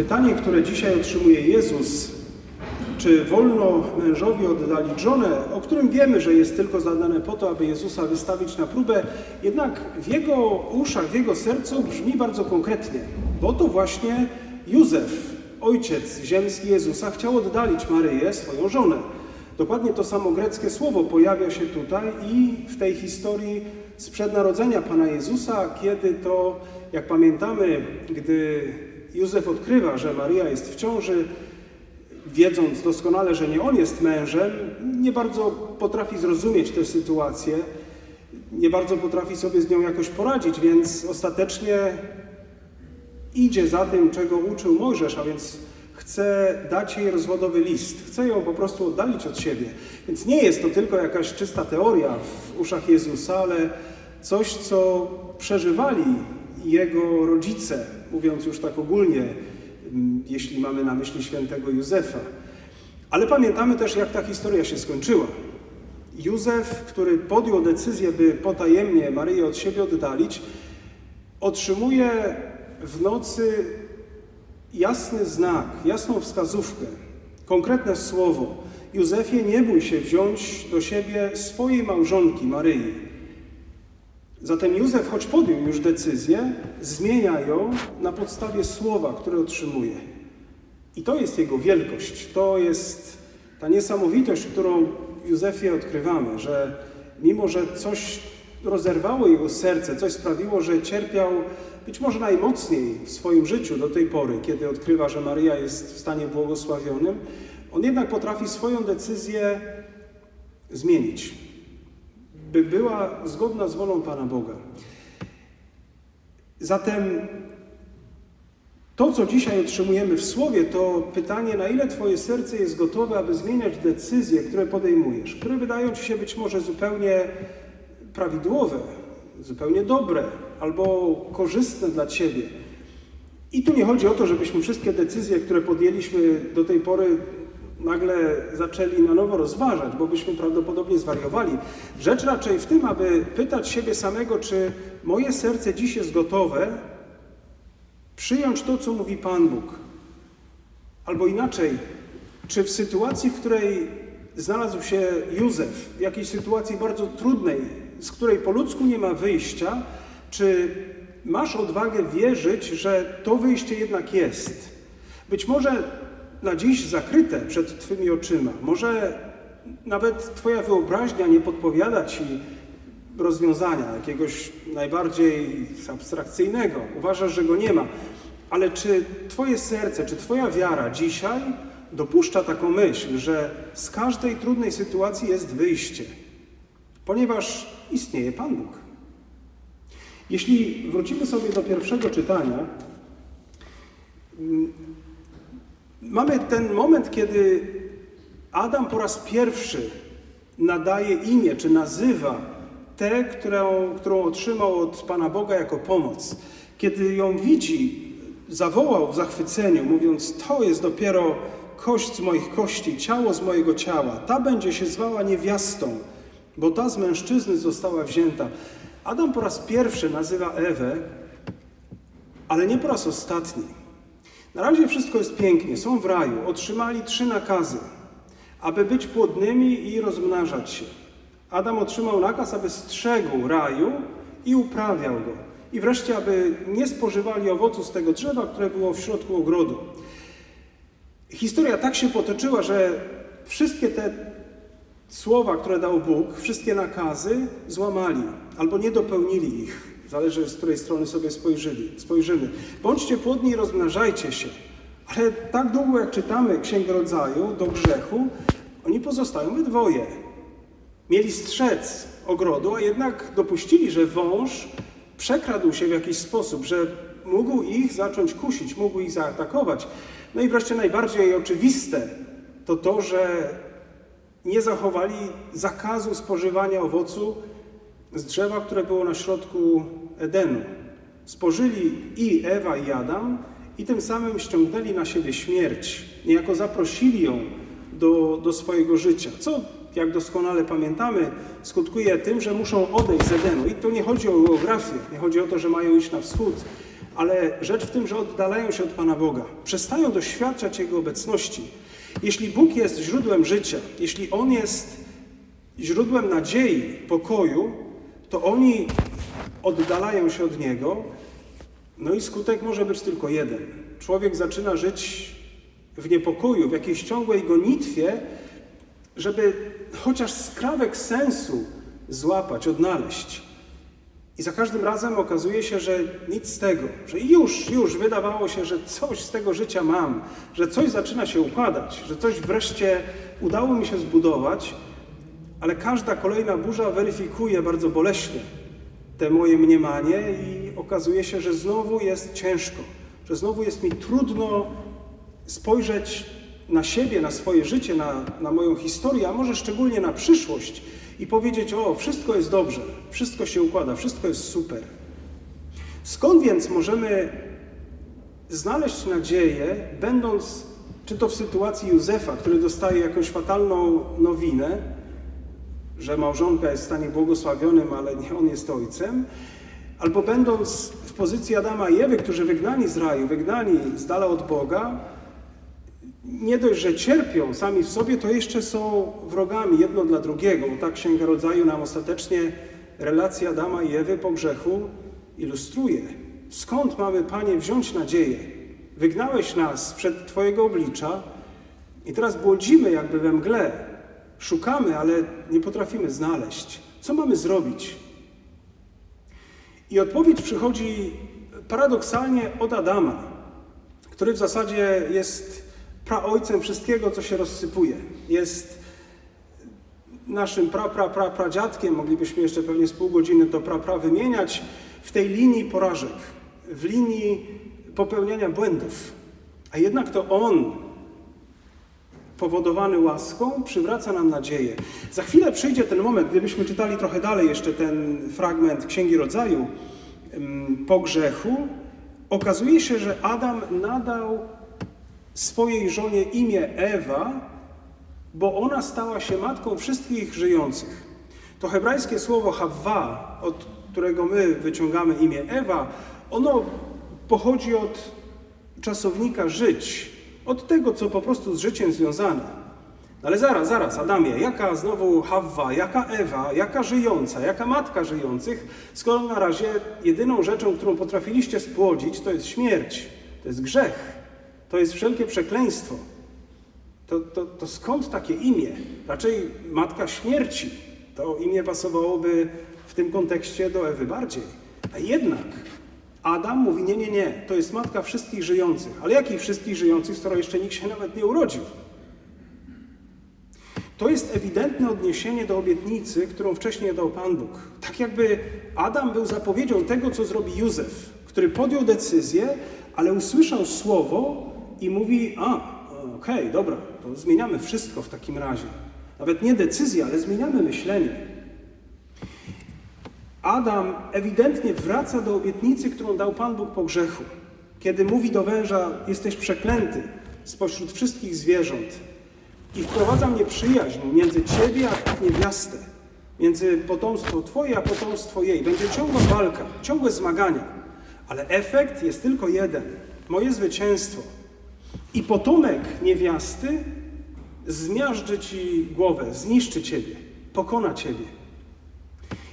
Pytanie, które dzisiaj otrzymuje Jezus, czy wolno mężowi oddalić żonę, o którym wiemy, że jest tylko zadane po to, aby Jezusa wystawić na próbę, jednak w jego uszach, w jego sercu brzmi bardzo konkretnie, bo to właśnie Józef, ojciec ziemski Jezusa, chciał oddalić Maryję, swoją żonę. Dokładnie to samo greckie słowo pojawia się tutaj i w tej historii sprzed narodzenia Pana Jezusa, kiedy to, jak pamiętamy, gdy Józef odkrywa, że Maryja jest w ciąży, wiedząc doskonale, że nie on jest mężem, nie bardzo potrafi zrozumieć tę sytuację, nie bardzo potrafi sobie z nią jakoś poradzić, więc ostatecznie idzie za tym, czego uczył Mojżesz, a więc chce dać jej rozwodowy list, chce ją po prostu oddalić od siebie. Więc nie jest to tylko jakaś czysta teoria w uszach Jezusa, ale coś, co przeżywali jego rodzice, mówiąc już tak ogólnie, mm, jeśli mamy na myśli świętego Józefa. Ale pamiętamy też, jak ta historia się skończyła. Józef, który podjął decyzję, by potajemnie Maryję od siebie oddalić, otrzymuje w nocy jasny znak, jasną wskazówkę, konkretne słowo. Józefie, nie bój się wziąć do siebie swojej małżonki Maryi. Zatem Józef, choć podjął już decyzję, zmienia ją na podstawie słowa, które otrzymuje. I to jest jego wielkość, to jest ta niesamowitość, którą w Józefie odkrywamy, że mimo, że coś rozerwało jego serce, coś sprawiło, że cierpiał być może najmocniej w swoim życiu do tej pory, kiedy odkrywa, że Maryja jest w stanie błogosławionym, on jednak potrafi swoją decyzję zmienić, by była zgodna z wolą Pana Boga. Zatem to, co dzisiaj otrzymujemy w Słowie, to pytanie, na ile Twoje serce jest gotowe, aby zmieniać decyzje, które podejmujesz, które wydają Ci się być może zupełnie prawidłowe, zupełnie dobre albo korzystne dla Ciebie. I tu nie chodzi o to, żebyśmy wszystkie decyzje, które podjęliśmy do tej pory, nagle zaczęli na nowo rozważać, bo byśmy prawdopodobnie zwariowali. Rzecz raczej w tym, aby pytać siebie samego, czy moje serce dziś jest gotowe przyjąć to, co mówi Pan Bóg. Albo inaczej, czy w sytuacji, w której znalazł się Józef, w jakiejś sytuacji bardzo trudnej, z której po ludzku nie ma wyjścia, czy masz odwagę wierzyć, że to wyjście jednak jest? Być może na dziś zakryte przed Twymi oczyma, może nawet Twoja wyobraźnia nie podpowiada Ci rozwiązania, jakiegoś najbardziej abstrakcyjnego. Uważasz, że go nie ma. Ale czy Twoje serce, czy Twoja wiara dzisiaj dopuszcza taką myśl, że z każdej trudnej sytuacji jest wyjście? Ponieważ istnieje Pan Bóg. Jeśli wrócimy sobie do pierwszego czytania, mamy ten moment, kiedy Adam po raz pierwszy nadaje imię, czy nazywa tę, którą, którą otrzymał od Pana Boga jako pomoc. Kiedy ją widzi, zawołał w zachwyceniu, mówiąc: To jest dopiero kość z moich kości, ciało z mojego ciała. Ta będzie się zwała niewiastą, bo ta z mężczyzny została wzięta. Adam po raz pierwszy nazywa Ewę, ale nie po raz ostatni. Na razie wszystko jest pięknie, są w raju, otrzymali trzy nakazy, aby być płodnymi i rozmnażać się. Adam otrzymał nakaz, aby strzegł raju i uprawiał go. I wreszcie, aby nie spożywali owocu z tego drzewa, które było w środku ogrodu. Historia tak się potoczyła, że wszystkie te słowa, które dał Bóg, wszystkie nakazy złamali albo nie dopełnili ich. Zależy, z której strony sobie spojrzyli, spojrzymy. Bądźcie płodni i rozmnażajcie się. Ale tak długo, jak czytamy Księgę Rodzaju do grzechu, oni pozostają we dwoje. Mieli strzec ogrodu, a jednak dopuścili, że wąż przekradł się w jakiś sposób, że mógł ich zacząć kusić, mógł ich zaatakować. No i wreszcie najbardziej oczywiste to to, że nie zachowali zakazu spożywania owocu z drzewa, które było na środku Edenu. Spożyli i Ewa, i Adam, i tym samym ściągnęli na siebie śmierć. Niejako zaprosili ją do, do swojego życia. Co, jak doskonale pamiętamy, skutkuje tym, że muszą odejść z Edenu. I tu nie chodzi o geografię, nie chodzi o to, że mają iść na wschód, ale rzecz w tym, że oddalają się od Pana Boga, przestają doświadczać Jego obecności. Jeśli Bóg jest źródłem życia, jeśli On jest źródłem nadziei, pokoju, to oni oddalają się od Niego, no i skutek może być tylko jeden. Człowiek zaczyna żyć w niepokoju, w jakiejś ciągłej gonitwie, żeby chociaż skrawek sensu złapać, odnaleźć. I za każdym razem okazuje się, że nic z tego, że już, już wydawało się, że coś z tego życia mam, że coś zaczyna się układać, że coś wreszcie udało mi się zbudować, ale każda kolejna burza weryfikuje bardzo boleśnie te moje mniemanie i okazuje się, że znowu jest ciężko, że znowu jest mi trudno spojrzeć na siebie, na swoje życie, na, na moją historię, a może szczególnie na przyszłość i powiedzieć: O, wszystko jest dobrze, wszystko się układa, wszystko jest super. Skąd więc możemy znaleźć nadzieję, będąc czy to w sytuacji Józefa, który dostaje jakąś fatalną nowinę, że małżonka jest w stanie błogosławionym, ale nie on jest ojcem, albo będąc w pozycji Adama i Ewy, którzy wygnani z raju, wygnani z dala od Boga, nie dość, że cierpią sami w sobie, to jeszcze są wrogami jedno dla drugiego. Bo tak Księga Rodzaju nam ostatecznie relacje Adama i Ewy po grzechu ilustruje. Skąd mamy, Panie, wziąć nadzieję? Wygnałeś nas przed Twojego oblicza i teraz błądzimy jakby we mgle. Szukamy, ale nie potrafimy znaleźć. Co mamy zrobić? I odpowiedź przychodzi paradoksalnie od Adama, który w zasadzie jest praojcem wszystkiego, co się rozsypuje. Jest naszym pra, pra, pra, pradziadkiem, moglibyśmy jeszcze pewnie z pół godziny to pra, pra wymieniać, w tej linii porażek, w linii popełniania błędów. A jednak to on, powodowany łaską, przywraca nam nadzieję. Za chwilę przyjdzie ten moment, gdybyśmy czytali trochę dalej jeszcze ten fragment Księgi Rodzaju po grzechu, okazuje się, że Adam nadał swojej żonie imię Ewa, bo ona stała się matką wszystkich żyjących. To hebrajskie słowo Hawa, od którego my wyciągamy imię Ewa, ono pochodzi od czasownika żyć, od tego, co po prostu z życiem związane. Ale zaraz, zaraz, Adamie, jaka znowu Hawa, jaka Ewa, jaka żyjąca, jaka matka żyjących, skoro na razie jedyną rzeczą, którą potrafiliście spłodzić, to jest śmierć, to jest grzech. To jest wszelkie przekleństwo. To, to, to skąd takie imię? Raczej matka śmierci. To imię pasowałoby w tym kontekście do Ewy bardziej. A jednak Adam mówi: Nie, nie, nie, to jest matka wszystkich żyjących. Ale jakich wszystkich żyjących, skoro jeszcze nikt się nawet nie urodził? To jest ewidentne odniesienie do obietnicy, którą wcześniej dał Pan Bóg. Tak jakby Adam był zapowiedzią tego, co zrobi Józef, który podjął decyzję, ale usłyszał słowo, i mówi, a, okej, okay, dobra, to zmieniamy wszystko w takim razie. Nawet nie decyzję, ale zmieniamy myślenie. Adam ewidentnie wraca do obietnicy, którą dał Pan Bóg po grzechu. Kiedy mówi do węża, jesteś przeklęty spośród wszystkich zwierząt i wprowadza mnie przyjaźń między ciebie a niewiastę, między potomstwo twoje a potomstwo jej. Będzie ciągła walka, ciągłe zmagania, ale efekt jest tylko jeden. Moje zwycięstwo. I potomek niewiasty zmiażdży ci głowę, zniszczy ciebie, pokona ciebie.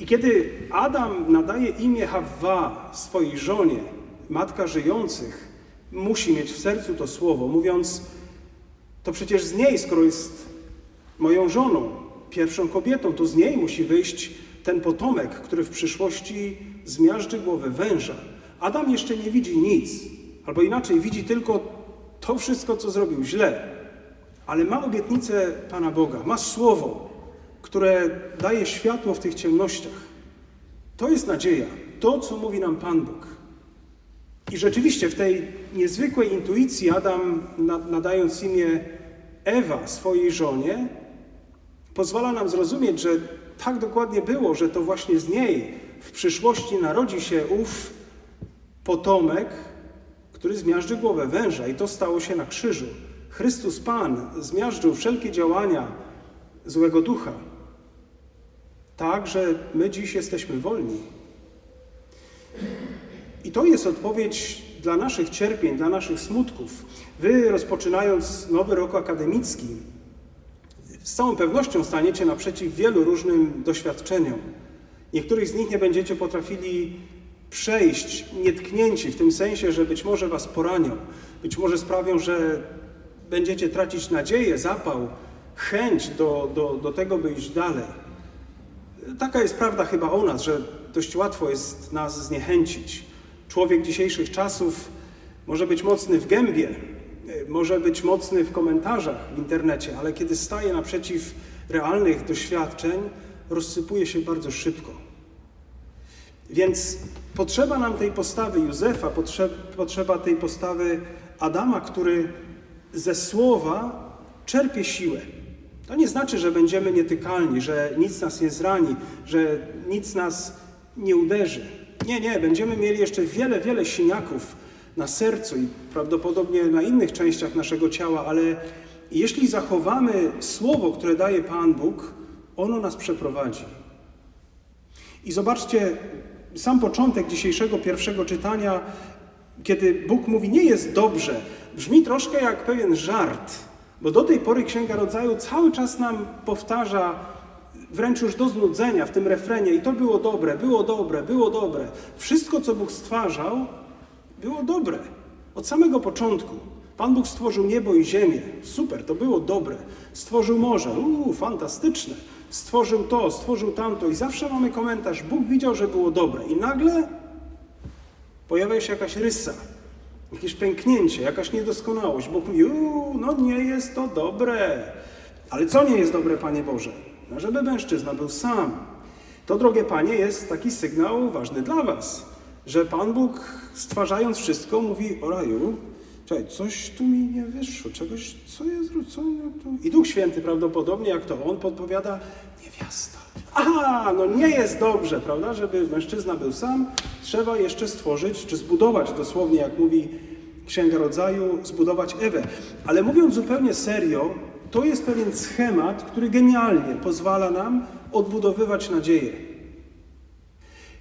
I kiedy Adam nadaje imię Hawa swojej żonie, matka żyjących, musi mieć w sercu to słowo, mówiąc: To przecież z niej, skoro jest moją żoną, pierwszą kobietą, to z niej musi wyjść ten potomek, który w przyszłości zmiażdży głowę węża. Adam jeszcze nie widzi nic, albo inaczej, widzi tylko to wszystko, co zrobił źle, ale ma obietnicę Pana Boga, ma słowo, które daje światło w tych ciemnościach. To jest nadzieja, to, co mówi nam Pan Bóg. I rzeczywiście w tej niezwykłej intuicji Adam, nadając imię Ewa swojej żonie, pozwala nam zrozumieć, że tak dokładnie było, że to właśnie z niej w przyszłości narodzi się ów potomek, który zmiażdży głowę węża i to stało się na krzyżu. Chrystus Pan zmiażdżył wszelkie działania złego ducha. Tak, że my dziś jesteśmy wolni. I to jest odpowiedź dla naszych cierpień, dla naszych smutków. Wy, rozpoczynając nowy rok akademicki, z całą pewnością staniecie naprzeciw wielu różnym doświadczeniom. Niektórych z nich nie będziecie potrafili przejść nietknięci, w tym sensie, że być może was poranią, być może sprawią, że będziecie tracić nadzieję, zapał, chęć do, do, do tego, by iść dalej. Taka jest prawda chyba o nas, że dość łatwo jest nas zniechęcić. Człowiek dzisiejszych czasów może być mocny w gębie, może być mocny w komentarzach w internecie, ale kiedy staje naprzeciw realnych doświadczeń, rozsypuje się bardzo szybko. Więc potrzeba nam tej postawy Józefa, potrzeba, tej postawy Adama, który ze słowa czerpie siłę. To nie znaczy, że będziemy nietykalni, że nic nas nie zrani, że nic nas nie uderzy. Nie, nie, będziemy mieli jeszcze wiele, wiele siniaków na sercu i prawdopodobnie na innych częściach naszego ciała, ale jeśli zachowamy słowo, które daje Pan Bóg, ono nas przeprowadzi. I zobaczcie, sam początek dzisiejszego pierwszego czytania, kiedy Bóg mówi, nie jest dobrze, brzmi troszkę jak pewien żart, bo do tej pory Księga Rodzaju cały czas nam powtarza, wręcz już do znudzenia w tym refrenie, i to było dobre, było dobre, było dobre. Wszystko, co Bóg stwarzał, było dobre. Od samego początku. Pan Bóg stworzył niebo i ziemię. Super, to było dobre. Stworzył morze. Uuu, fantastyczne. Stworzył to, stworzył tamto. I zawsze mamy komentarz. Bóg widział, że było dobre. I nagle pojawia się jakaś rysa, jakieś pęknięcie, jakaś niedoskonałość. Bóg mówi, no nie jest to dobre. Ale co nie jest dobre, Panie Boże? No, żeby mężczyzna był sam. To, drogie Panie, jest taki sygnał ważny dla Was, że Pan Bóg stwarzając wszystko mówi, o raju, czekaj, coś tu mi nie wyszło, czegoś, co jest, co tu... I Duch Święty prawdopodobnie, jak to On podpowiada, niewiasta. Aha, no nie jest dobrze, prawda, żeby mężczyzna był sam, trzeba jeszcze stworzyć, czy zbudować dosłownie, jak mówi Księga Rodzaju, zbudować Ewę. Ale mówiąc zupełnie serio, to jest pewien schemat, który genialnie pozwala nam odbudowywać nadzieję.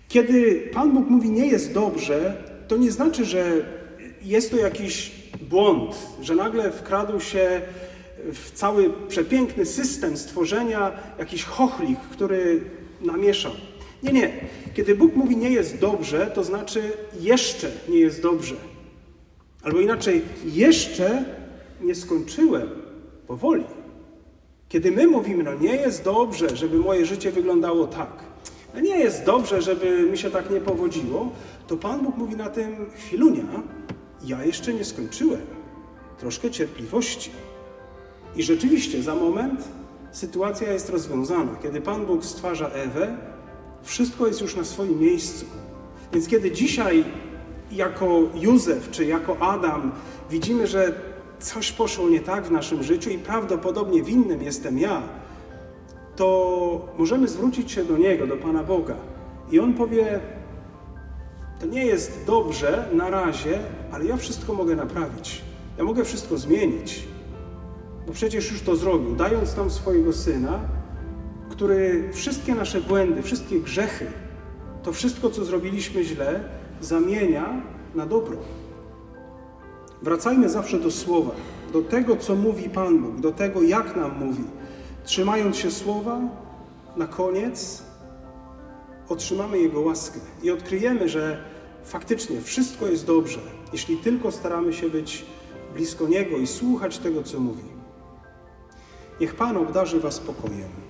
Kiedy Pan Bóg mówi nie jest dobrze, to nie znaczy, że jest to jakiś błąd, że nagle wkradł się w cały przepiękny system stworzenia jakiś chochlik, który namieszał. Nie, nie. Kiedy Bóg mówi nie jest dobrze, to znaczy jeszcze nie jest dobrze. Albo inaczej, jeszcze nie skończyłem powoli. Kiedy my mówimy, no nie jest dobrze, żeby moje życie wyglądało tak, no nie jest dobrze, żeby mi się tak nie powodziło, to Pan Bóg mówi na tym, chwilunia, ja jeszcze nie skończyłem. Troszkę cierpliwości. I rzeczywiście za moment sytuacja jest rozwiązana. Kiedy Pan Bóg stwarza Ewę, wszystko jest już na swoim miejscu. Więc kiedy dzisiaj jako Józef czy jako Adam widzimy, że coś poszło nie tak w naszym życiu i prawdopodobnie winnym jestem ja, to możemy zwrócić się do Niego, do Pana Boga. I On powie, to nie jest dobrze na razie, ale ja wszystko mogę naprawić. Ja mogę wszystko zmienić. Bo przecież już to zrobił, dając nam swojego Syna, który wszystkie nasze błędy, wszystkie grzechy, to wszystko, co zrobiliśmy źle, zamienia na dobro. Wracajmy zawsze do Słowa, do tego, co mówi Pan Bóg, do tego, jak nam mówi. Trzymając się Słowa, na koniec otrzymamy Jego łaskę i odkryjemy, że faktycznie wszystko jest dobrze, jeśli tylko staramy się być blisko Niego i słuchać tego, co mówi. Niech Pan obdarzy Was spokojem.